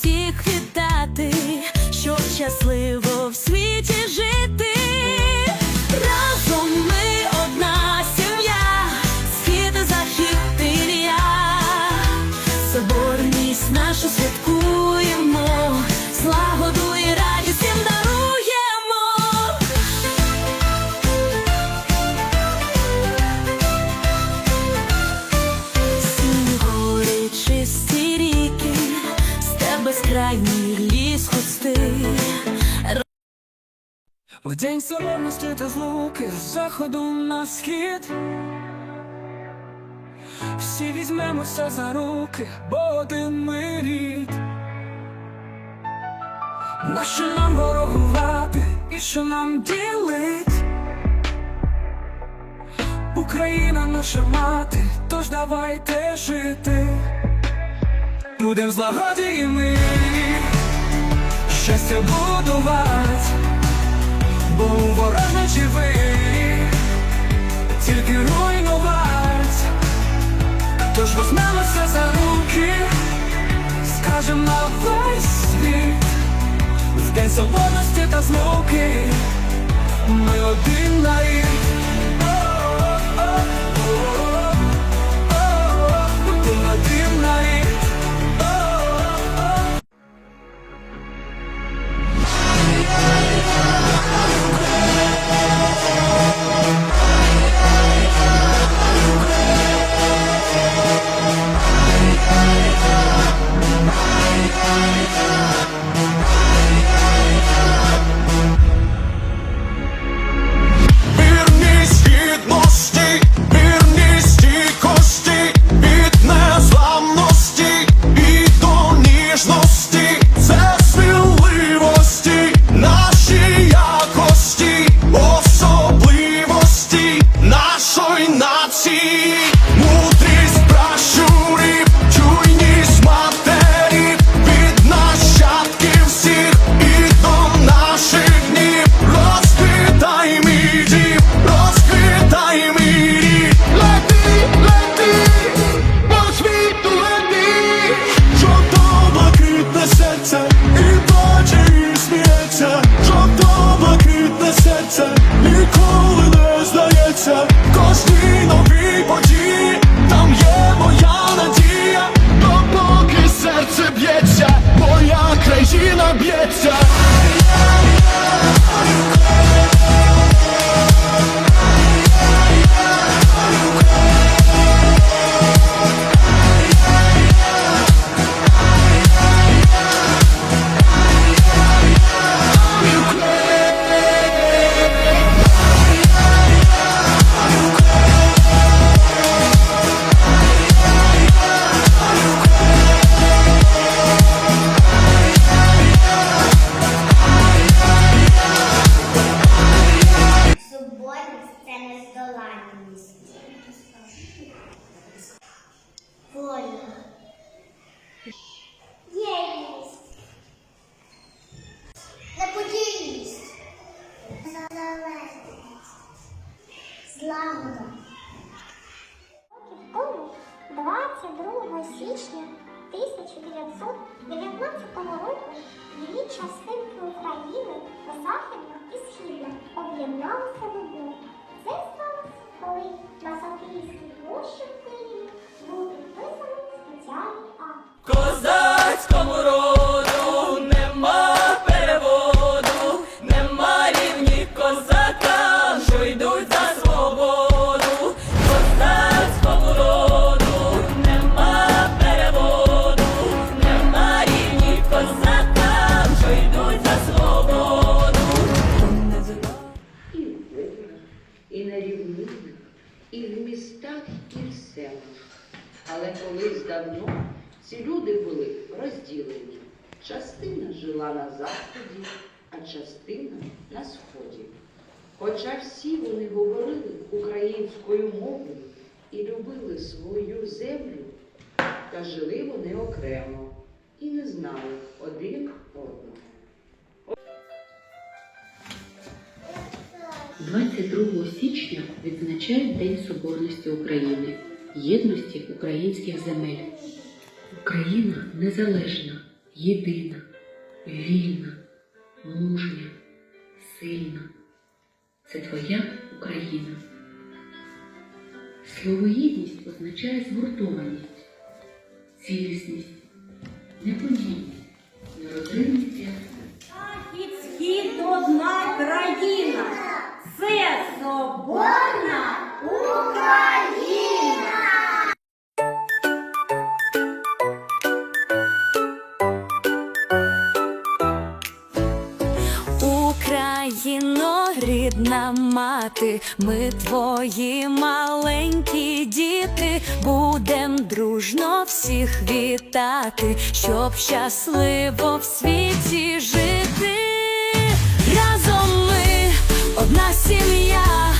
всіх вітати, щоб щасливо безкрайній ліс густий. В день соромності та злуки з заходу на схід. Всі візьмемося за руки, бо один ми рід. На що нам ворогувати і що нам ділить? Україна наша мати, тож давайте жити. Будем злагоді і ми щастя будувати. Бо у ворог не живий, тільки руйнувать. Тож візьмемося за руки, скажем на весь світ, в день свободності та злуки, ми один нарід. Один i na і Східна об'єдналися в одну. Це сталося, коли на Софійській площі Частина жила на заході, а частина на сході. Хоча всі вони говорили українською мовою і любили свою землю, та жили вони окремо і не знали один одного. 22 січня відзначають День Соборності України, єдності українських земель. Україна незалежна, єдина, вільна, мужня, сильна. Це твоя Україна. Слово єдність означає згуртованість, цілісність, неподільність, рідна мати, ми твої маленькі діти, будем дружно всіх вітати, щоб щасливо в світі жити. Разом ми одна сім'я.